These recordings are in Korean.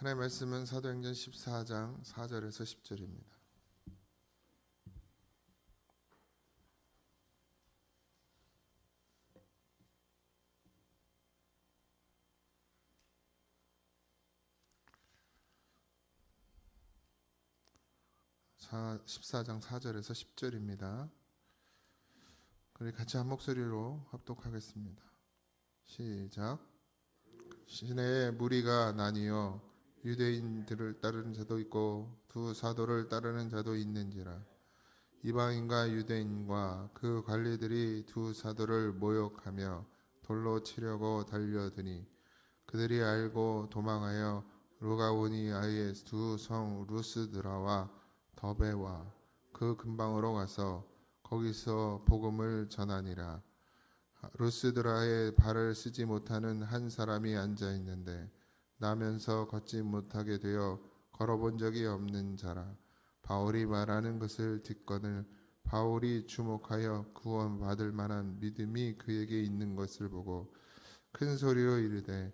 하나님의 말씀은 사도행전 14장 4절에서 10절입니다. 사, 14장 4절에서 10절입니다. 우리 같이 한 목소리로 합독하겠습니다. 시작. 시내에 무리가 나뉘어 유대인들을 따르는 자도 있고 두 사도를 따르는 자도 있는지라. 이방인과 유대인과 그 관리들이 두 사도를 모욕하며 돌로 치려고 달려드니 그들이 알고 도망하여 루가오니아의 두 성 루스드라와 더베와 그 근방으로 가서 거기서 복음을 전하니라. 루스드라에 발을 쓰지 못하는 한 사람이 앉아 있는데 나면서 걷지 못하게 되어 걸어본 적이 없는 자라. 바울이 말하는 것을 듣거늘 바울이 주목하여 구원받을 만한 믿음이 그에게 있는 것을 보고 큰 소리로 이르되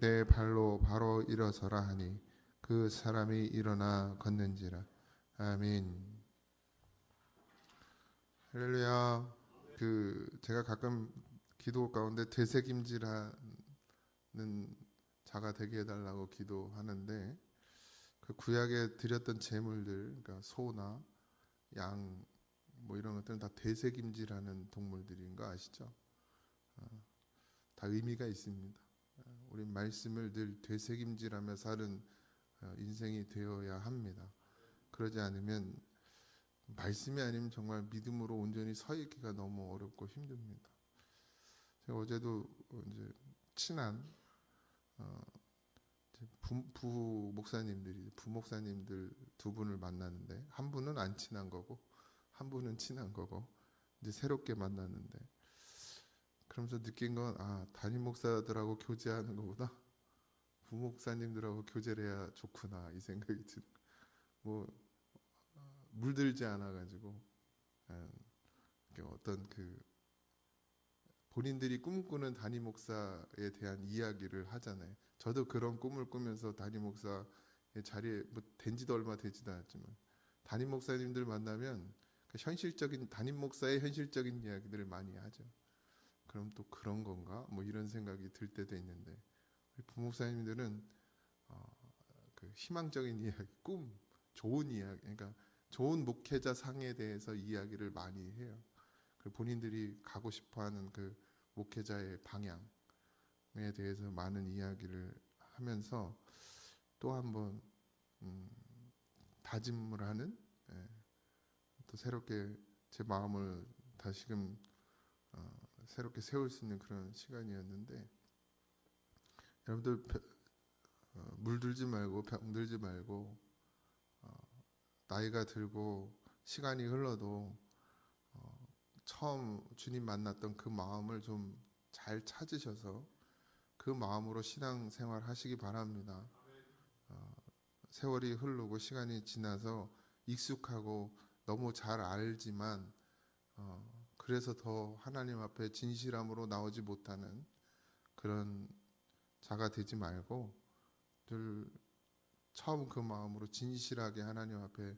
내 발로 바로 일어서라 하니 그 사람이 일어나 걷는지라. 아멘. 할렐루야. 그 제가 가끔 기도 가운데 되새김질하는 자가 되게 해달라고 기도하는데 그 구약에 드렸던 제물들, 그러니까 소나 양 뭐 이런 것들은 다 되새김질하는 동물들인 거 아시죠? 어, 다 의미가 있습니다. 어, 우리 말씀을 늘 되새김질하며 사는 어, 인생이 되어야 합니다. 그러지 않으면 말씀이 아니면 정말 믿음으로 온전히 서 있기가 너무 어렵고 힘듭니다. 제가 어제도 이제 친한 어, 부, 부 목사님들이 부 목사님들 두 분을 만났는데 한 분은 안 친한 거고 한 분은 친한 거고 이제 새롭게 만났는데 그러면서 느낀 건 아 담임 목사들하고 교제하는 것보다 부 목사님들하고 교제를 해야 좋구나 이 생각이 들. 뭐 어, 물들지 않아 가지고 어떤 그 본인들이 꿈꾸는 담임 목사에 대한 이야기를 하잖아요. 저도 그런 꿈을 꾸면서 담임 목사의 자리에 뭐 된지도 얼마 되지도 않았지만 담임 목사님들 만나면 그 현실적인 담임 목사의 현실적인 이야기들을 많이 하죠. 그럼 또 그런 건가? 뭐 이런 생각이 들 때도 있는데 부목사님들은 어, 그 희망적인 이야기, 꿈, 좋은 이야기, 그러니까 좋은 목회자 상에 대해서 이야기를 많이 해요. 그리고 본인들이 가고 싶어하는 그 목회자의 방향에 대해서 많은 이야기를 하면서 또 한번 음, 다짐을 하는 예, 또 새롭게 제 마음을 다시금 어, 새롭게 세울 수 있는 그런 시간이었는데 여러분들 어, 물들지 말고 병들지 말고 어, 나이가 들고 시간이 흘러도 어, 처음 주님 만났던 그 마음을 좀 잘 찾으셔서 그 마음으로 신앙 생활 하시기 바랍니다. 어, 세월이 흐르고 시간이 지나서 익숙하고 너무 잘 알지만 어, 그래서 더 하나님 앞에 진실함으로 나오지 못하는 그런 자가 되지 말고 늘 처음 그 마음으로 진실하게 하나님 앞에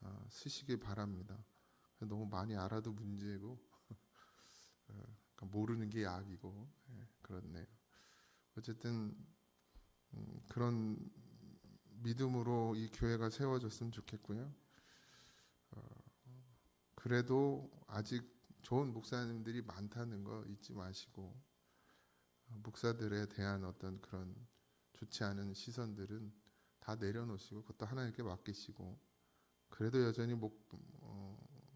어, 쓰시기 바랍니다. 너무 많이 알아도 문제고 어, 그러니까 모르는 게 약이고 예, 그렇네요. 어쨌든 음, 그런 믿음으로 이 교회가 세워졌으면 좋겠고요. 어, 그래도 아직 좋은 목사님들이 많다는 거 잊지 마시고 어, 목사들에 대한 어떤 그런 좋지 않은 시선들은 다 내려놓으시고 그것도 하나님께 맡기시고 그래도 여전히 목, 어,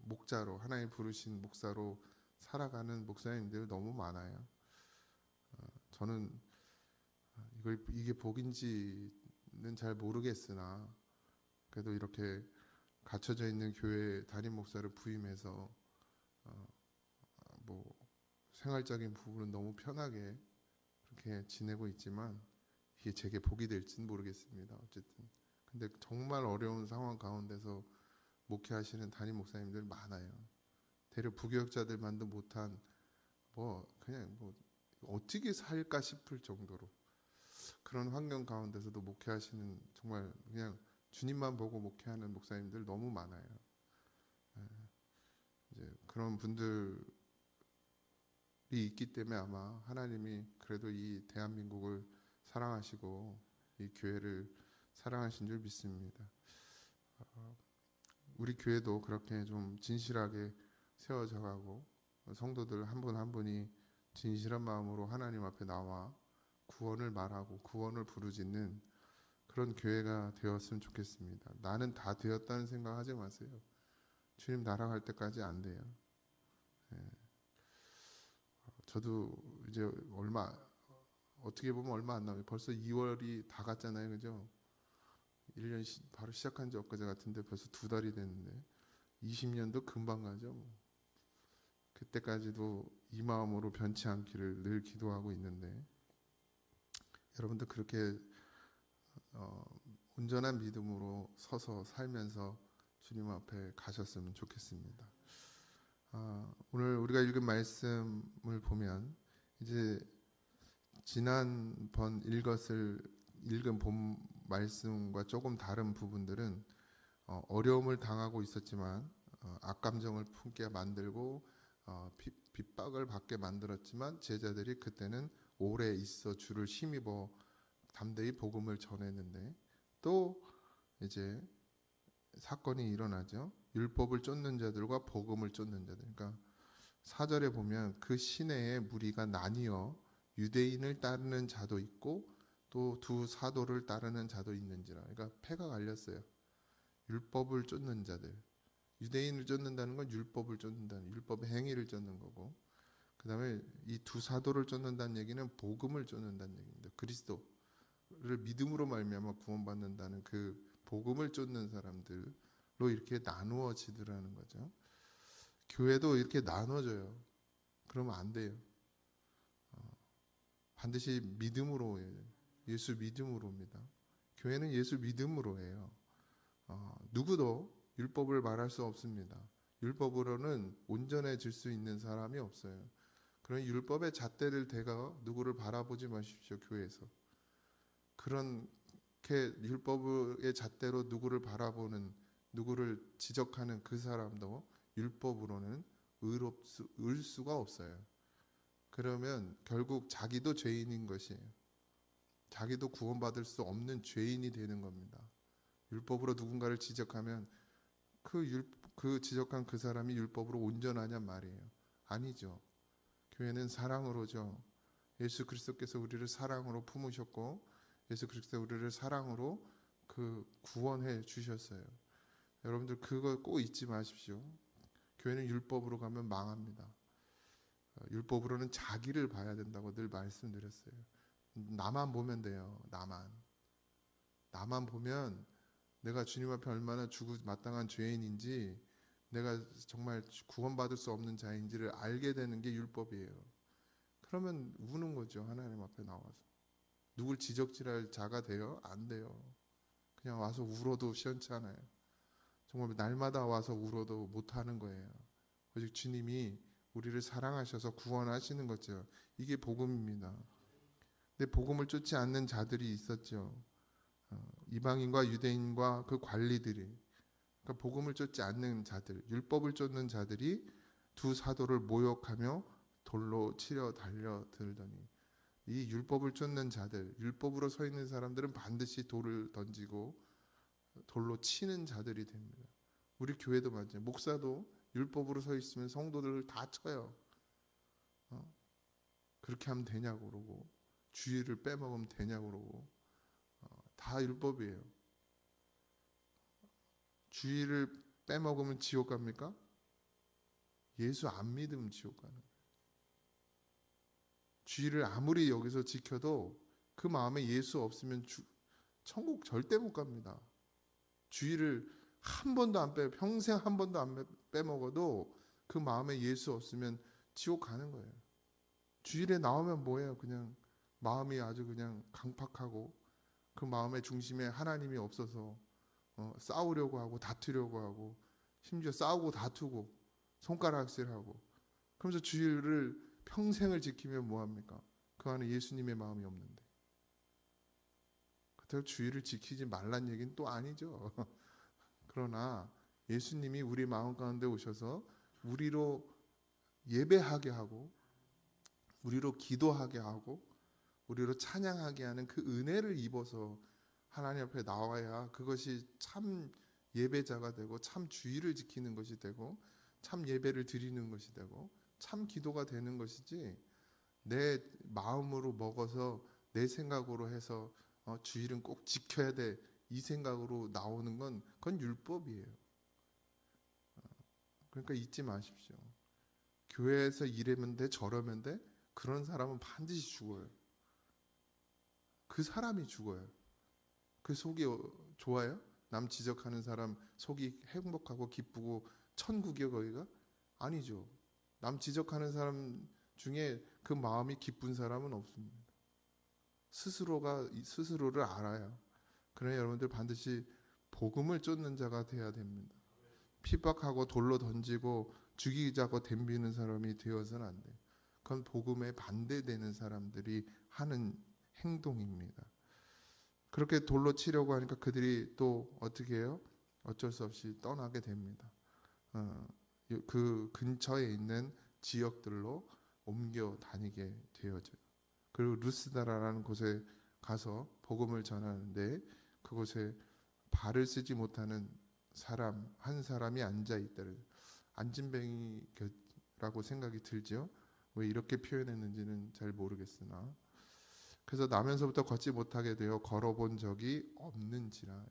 목자로 하나님 부르신 목사로 살아가는 목사님들 너무 많아요. 어, 저는 이걸 이게 복인지는 잘 모르겠으나 그래도 이렇게 갖춰져 있는 교회 담임 목사를 부임해서 어, 뭐 생활적인 부분은 너무 편하게 그렇게 지내고 있지만 이게 제게 복이 될지는 모르겠습니다. 어쨌든 근데 정말 어려운 상황 가운데서 목회하시는 담임 목사님들 많아요. 대려 부교역자들만도 못한 뭐 그냥 뭐 어떻게 살까 싶을 정도로 그런 환경 가운데서도 목회하시는 정말 그냥 주님만 보고 목회하는 목사님들 너무 많아요. 예. 이제 그런 분들이 있기 때문에 아마 하나님이 그래도 이 대한민국을 사랑하시고 이 교회를 사랑하신 줄 믿습니다. 어, 우리 교회도 그렇게 좀 진실하게 세워져 가고 성도들 한분한 분이 진실한 마음으로 하나님 앞에 나와 구원을 말하고 구원을 부르짖는 그런 교회가 되었으면 좋겠습니다. 나는 다 되었다는 생각하지 마세요. 주님 날아갈 때까지 안 돼요. 예. 저도 이제 얼마 어떻게 보면 얼마 안 남아요. 벌써 2월이 다 갔잖아요, 그죠? 1년 시, 바로 시작한 지 엊그제 같은데 벌써 두 달이 됐는데 20년도 금방 가죠. 뭐. 그때까지도 이 마음으로 변치 않기를 늘 기도하고 있는데 여러분들 그렇게 어, 온전한 믿음으로 서서 살면서 주님 앞에 가셨으면 좋겠습니다. 아, 오늘 우리가 읽은 말씀을 보면 이제 지난번 읽었을 읽은 본 말씀과 조금 다른 부분들은 어, 어려움을 당하고 있었지만 어, 악감정을 품게 만들고 어, 핍, 핍박을 받게 만들었지만 제자들이 그때는 오래 있어 주를 힘입어 담대히 복음을 전했는데 또 이제 사건이 일어나죠. 율법을 쫓는 자들과 복음을 쫓는 자들. 그러니까 사절에 보면 그 시내에 무리가 나뉘어 유대인을 따르는 자도 있고 또 두 사도를 따르는 자도 있는지라. 그러니까 패가 갈렸어요. 율법을 쫓는 자들. 유대인을 쫓는다는 건 율법을 쫓는다는 율법의 행위를 쫓는 거고. 그다음에 이 두 사도를 쫓는다는 얘기는 복음을 쫓는다는 얘기입니다. 그리스도를 믿음으로 말미암아 구원받는다는 그 복음을 쫓는 사람들로 이렇게 나누어지더라는 거죠. 교회도 이렇게 나눠져요. 그러면 안 돼요. 어, 반드시 믿음으로. 예수 믿음으로입니다. 교회는 예수 믿음으로 해요. 어, 누구도 율법을 말할 수 없습니다. 율법으로는 온전해질 수 있는 사람이 없어요. 그런 율법의 잣대를 대가 누구를 바라보지 마십시오. 교회에서 그렇게 율법의 잣대로 누구를 바라보는 누구를 지적하는 그 사람도 율법으로는 의롭 수, 을 수가 없어요. 그러면 결국 자기도 죄인인 것이에요. 자기도 구원받을 수 없는 죄인이 되는 겁니다. 율법으로 누군가를 지적하면 그, 율, 그 지적한 그 사람이 율법으로 온전하냔 말이에요. 아니죠. 교회는 사랑으로죠. 예수 그리스도께서 우리를 사랑으로 품으셨고 예수 그리스도 우리를 사랑으로 그 구원해 주셨어요. 여러분들 그거 꼭 잊지 마십시오. 교회는 율법으로 가면 망합니다. 어, 율법으로는 자기를 봐야 된다고 늘 말씀드렸어요. 나만 보면 돼요. 나만. 나만 보면 내가 주님 앞에 얼마나 주고 마땅한 죄인인지 내가 정말 구원받을 수 없는 자인지를 알게 되는 게 율법이에요. 그러면 우는 거죠. 하나님 앞에 나와서. 누굴 지적질할 자가 돼요? 안 돼요. 그냥 와서 울어도 시원찮아요. 정말 날마다 와서 울어도 못하는 거예요. 오직 주님이 우리를 사랑하셔서 구원하시는 거죠. 이게 복음입니다. 근데 복음을 쫓지 않는 자들이 있었죠. 어, 이방인과 유대인과 그 관리들이 그러니까 복음을 쫓지 않는 자들, 율법을 쫓는 자들이 두 사도를 모욕하며 돌로 치려 달려들더니 이 율법을 쫓는 자들, 율법으로 서 있는 사람들은 반드시 돌을 던지고 돌로 치는 자들이 됩니다. 우리 교회도 맞아요. 목사도 율법으로 서 있으면 성도들을 다 쳐요. 어? 그렇게 하면 되냐고 그러고 주의를 빼먹으면 되냐고 그러고 어, 다 율법이에요. 주의를 빼먹으면 지옥 갑니까? 예수 안 믿으면 지옥 가는. 주의를 아무리 여기서 지켜도 그 마음에 예수 없으면 주, 천국 절대 못 갑니다. 주의를 한 번도 안 빼, 평생 한 번도 안 빼먹어도 그 마음에 예수 없으면 지옥 가는 거예요. 주일에 나오면 뭐예요? 그냥 마음이 아주 그냥 강팍하고 그 마음의 중심에 하나님이 없어서 어, 싸우려고 하고 다투려고 하고 심지어 싸우고 다투고 손가락질하고 그러면서 주일을 평생을 지키면 뭐 합니까? 그 안에 예수님의 마음이 없는데 그렇다고 주의를 지키지 말란 얘기는 또 아니죠. 그러나 예수님이 우리 마음 가운데 오셔서 우리로 예배하게 하고 우리로 기도하게 하고 우리로 찬양하게 하는 그 은혜를 입어서 하나님 앞에 나와야 그것이 참 예배자가 되고 참 주의를 지키는 것이 되고 참 예배를 드리는 것이 되고 참 기도가 되는 것이지 내 마음으로 먹어서 내 생각으로 해서 어, 주일은 꼭 지켜야 돼 이 생각으로 나오는 건 그건 율법이에요. 어, 그러니까 잊지 마십시오. 교회에서 이러면 돼 저러면 돼 그런 사람은 반드시 죽어요. 그 사람이 죽어요. 그 속이 어, 좋아요? 남 지적하는 사람 속이 행복하고 기쁘고 천국이요 거기가 아니죠. 남 지적하는 사람 중에 그 마음이 기쁜 사람은 없습니다. 스스로가 이 스스로를 알아요. 그러나 여러분들 반드시 복음을 쫓는 자가 돼야 됩니다. 핍박하고 돌로 던지고 죽이자고 덤비는 사람이 되어서는 안 돼요. 그건 복음에 반대되는 사람들이 하는 행동입니다. 그렇게 돌로 치려고 하니까 그들이 또 어떻게 해요? 어쩔 수 없이 떠나게 됩니다. 어, 그 근처에 있는 지역들로 옮겨 다니게 되어져요. 그리고 루스다라는 곳에 가서 복음을 전하는데 그곳에 발을 쓰지 못하는 사람 한 사람이 앉아 있다는 안진뱅이라고 생각이 들죠. 왜 이렇게 표현했는지는 잘 모르겠으나 그래서 나면서부터 걷지 못하게 되어 걸어본 적이 없는지라.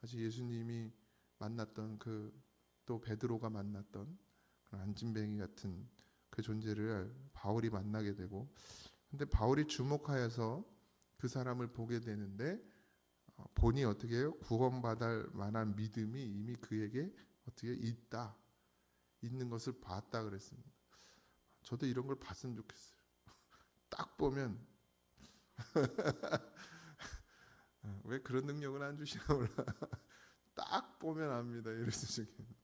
사실 예수님이 만났던 그 또 베드로가 만났던 그런 안진뱅이 같은 그 존재를 바울이 만나게 되고 근데 바울이 주목하여서 그 사람을 보게 되는데 어, 본이 어떻게? 구원받을 만한 믿음이 이미 그에게 어떻게 있다 있는 것을 봤다 그랬습니다. 저도 이런 걸 봤으면 좋겠어요. 딱 보면 어, 왜 그런 능력을 안 주시나 몰라. 딱 보면 압니다. 이랬으면 좋겠는데.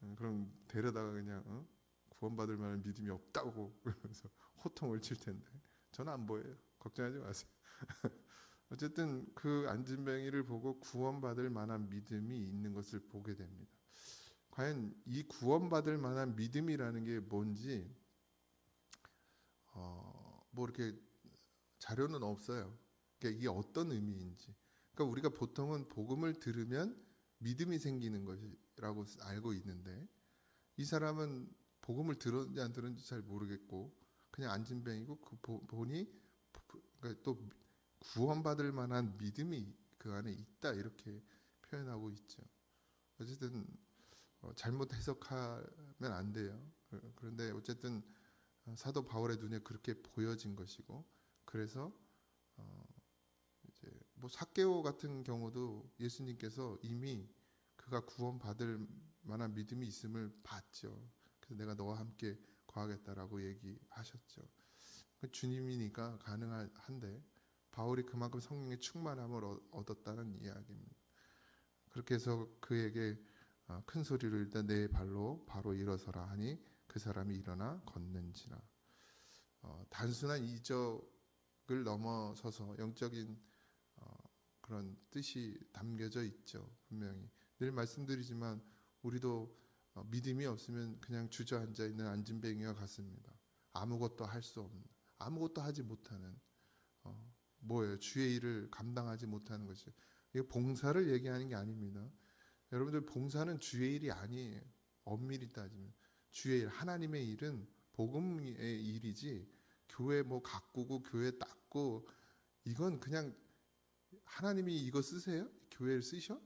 어, 그럼 데려다가 그냥 어? 구원받을 만한 믿음이 없다고 그러면서 호통을 칠 텐데 저는 안 보여요. 걱정하지 마세요. 어쨌든 그 안진뱅이를 보고 구원받을 만한 믿음이 있는 것을 보게 됩니다. 과연 이 구원받을 만한 믿음이라는 게 뭔지 어, 뭐 이렇게 자료는 없어요. 그러니까 이게 어떤 의미인지. 그러니까 우리가 보통은 복음을 들으면 믿음이 생기는 것이라고 알고 있는데 이 사람은 복음을 들었는지 안 들었는지 잘 모르겠고 그냥 안진뱅이고 그 보- 보니 그러니까 또 구원받을 만한 믿음이 그 안에 있다 이렇게 표현하고 있죠. 어쨌든 어, 잘못 해석하면 안 돼요. 그- 그런데 어쨌든 어, 사도 바울의 눈에 그렇게 보여진 것이고 그래서 어, 이제 뭐 사케오 같은 경우도 예수님께서 이미 그가 구원받을 만한 믿음이 있음을 봤죠. 그래서 내가 너와 함께 거하겠다라고 얘기하셨죠. 그 주님이니까 가능한데 바울이 그만큼 성령의 충만함을 얻- 얻었다는 이야기입니다. 그렇게 해서 그에게 어, 큰 소리로 일단 내 발로 바로 일어서라 하니 그 사람이 일어나 걷는지라. 어, 단순한 이적 을 넘어서서 영적인 어, 그런 뜻이 담겨져 있죠. 분명히 늘 말씀드리지만 우리도 어, 믿음이 없으면 그냥 주저앉아 있는 안진뱅이와 같습니다. 아무것도 할 수 없는, 아무것도 하지 못하는 어, 뭐예요? 주의 일을 감당하지 못하는 것이. 이게 봉사를 얘기하는 게 아닙니다. 여러분들 봉사는 주의 일이 아니에요. 엄밀히 따지면 주의 일, 하나님의 일은 복음의 일이지. 교회 뭐 가꾸고 교회 닦고 이건 그냥 하나님이 이거 쓰세요? 교회를 쓰셔?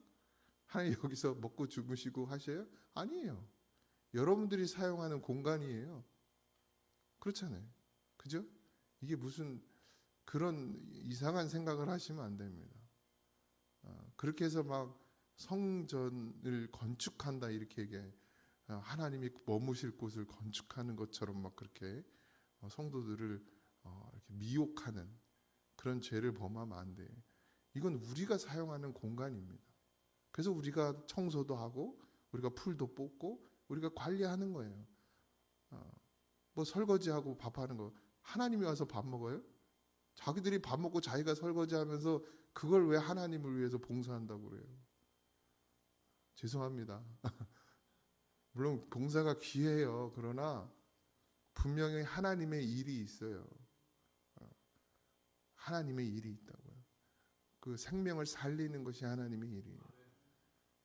하나님 여기서 먹고 주무시고 하셔요? 아니에요. 여러분들이 사용하는 공간이에요. 그렇잖아요. 그죠? 이게 무슨 그런 이상한 생각을 하시면 안 됩니다. 어, 그렇게 해서 막 성전을 건축한다 이렇게 얘기해. 어, 하나님이 머무실 곳을 건축하는 것처럼 막 그렇게 어, 성도들을 어, 이렇게 미혹하는 그런 죄를 범하면 안 돼. 이건 우리가 사용하는 공간입니다. 그래서 우리가 청소도 하고 우리가 풀도 뽑고 우리가 관리하는 거예요. 어, 뭐 설거지하고 밥하는 거 하나님이 와서 밥 먹어요? 자기들이 밥 먹고 자기가 설거지하면서 그걸 왜 하나님을 위해서 봉사한다고 그래요? 죄송합니다. 물론 봉사가 귀해요. 그러나 분명히 하나님의 일이 있어요. 어, 하나님의 일이 있다고요. 그 생명을 살리는 것이 하나님의 일이에요.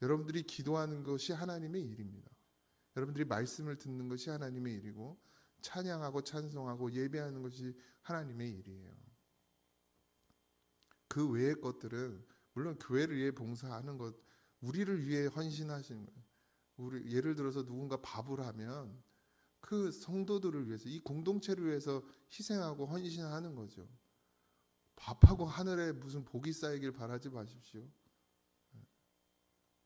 여러분들이 기도하는 것이 하나님의 일입니다. 여러분들이 말씀을 듣는 것이 하나님의 일이고 찬양하고 찬송하고 예배하는 것이 하나님의 일이에요. 그 외의 것들은 물론 교회를 위해 봉사하는 것, 우리를 위해 헌신하시는 거예요. 우리 예를 들어서 누군가 밥을 하면 그 성도들을 위해서 이 공동체를 위해서 희생하고 헌신하는 거죠. 밥하고 하늘에 무슨 복이 쌓이길 바라지 마십시오.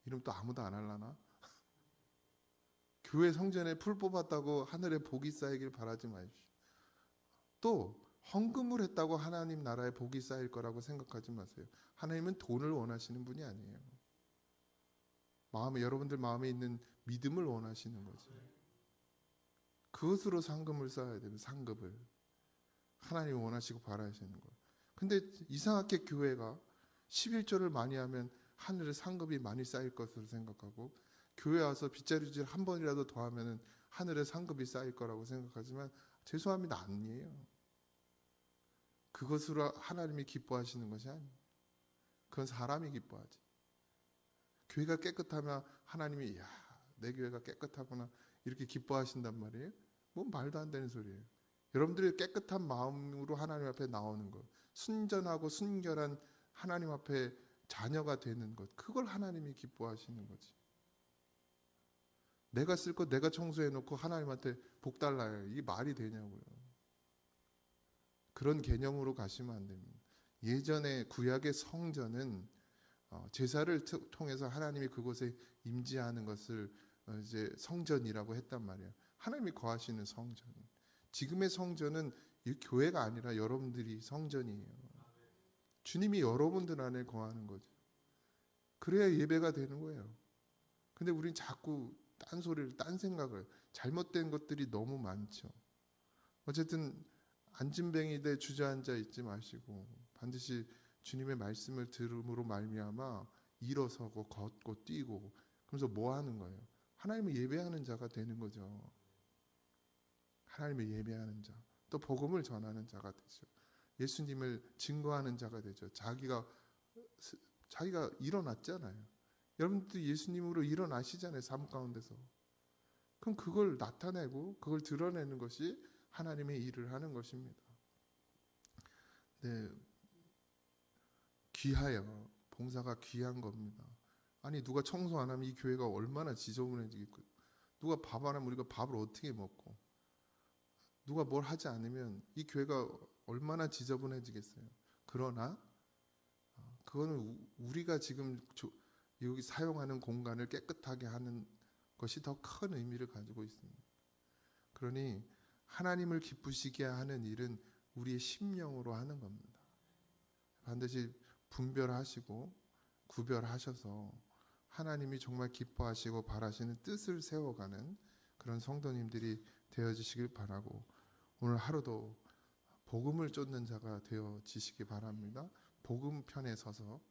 이름 또 아무도 안 할라나? 교회 성전에 풀 뽑았다고 하늘에 복이 쌓이길 바라지 마십시오. 또 헌금을 했다고 하나님 나라에 복이 쌓일 거라고 생각하지 마세요. 하나님은 돈을 원하시는 분이 아니에요. 마음에 여러분들 마음에 있는 믿음을 원하시는 거죠. 그것으로 상금을 쌓아야 됩니다. 상급을 하나님 원하시고 바라시는 거. 근데 이상하게 교회가 11조를 많이 하면 하늘에 상급이 많이 쌓일 것으로 생각하고 교회 와서 빗자루질 한 번이라도 더 하면은 하늘에 상급이 쌓일 거라고 생각하지만 죄송합니다 아니에요. 그것으로 하나님이 기뻐하시는 것이 아니에요. 그건 사람이 기뻐하지. 교회가 깨끗하면 하나님이 야, 내 교회가 깨끗하구나 이렇게 기뻐하신단 말이에요. 뭐 말도 안 되는 소리예요. 여러분들이 깨끗한 마음으로 하나님 앞에 나오는 것, 순전하고 순결한 하나님 앞에 자녀가 되는 것, 그걸 하나님이 기뻐하시는 거지. 내가 쓸 거 내가 청소해 놓고 하나님한테 복 달라요. 이게 말이 되냐고요. 그런 개념으로 가시면 안 됩니다. 예전에 구약의 성전은 어, 제사를 트- 통해서 하나님이 그곳에 임재하는 것을 어, 이제 성전이라고 했단 말이에요. 하나님이 거하시는 성전. 지금의 성전은 이 교회가 아니라 여러분들이 성전이에요. 주님이 여러분들 안에 거하는 거죠. 그래야 예배가 되는 거예요. 근데 우린 자꾸 딴 소리를 딴 생각을 잘못된 것들이 너무 많죠. 어쨌든 안진뱅이 대 주저앉아 있지 마시고 반드시 주님의 말씀을 들음으로 말미암아 일어서고 걷고 뛰고 그러면서 뭐 하는 거예요? 하나님을 예배하는 자가 되는 거죠. 하나님을 예배하는 자, 또 복음을 전하는 자가 되죠. 예수님을 증거하는 자가 되죠. 자기가 스- 자기가 일어났잖아요. 여러분들 예수님으로 일어나시잖아요. 삶 가운데서. 그럼 그걸 나타내고 그걸 드러내는 것이 하나님의 일을 하는 것입니다. 네. 귀하여 봉사가 귀한 겁니다. 아니 누가 청소 안 하면 이 교회가 얼마나 지저분해지겠고 누가 밥 안 하면 우리가 밥을 어떻게 먹고 누가 뭘 하지 않으면 이 교회가 얼마나 지저분해지겠어요. 그러나 어, 그거는 우- 우리가 지금 조- 여기 사용하는 공간을 깨끗하게 하는 것이 더 큰 의미를 가지고 있습니다. 그러니 하나님을 기쁘시게 하는 일은 우리의 심령으로 하는 겁니다. 반드시 분별하시고 구별하셔서 하나님이 정말 기뻐하시고 바라시는 뜻을 세워가는 그런 성도님들이 되어지시길 바라고 오늘 하루도 복음을 쫓는 자가 되어지시기 바랍니다. 복음 편에 서서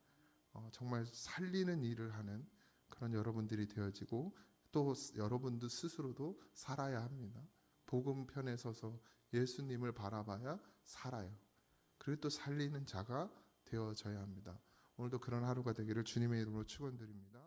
어, 정말 살리는 일을 하는 그런 여러분들이 되어지고 또 스- 여러분들 스스로도 살아야 합니다. 복음 편에 서서 예수님을 바라봐야 살아요. 그리고 또 살리는 자가 되어져야 합니다. 오늘도 그런 하루가 되기를 주님의 이름으로 축원드립니다.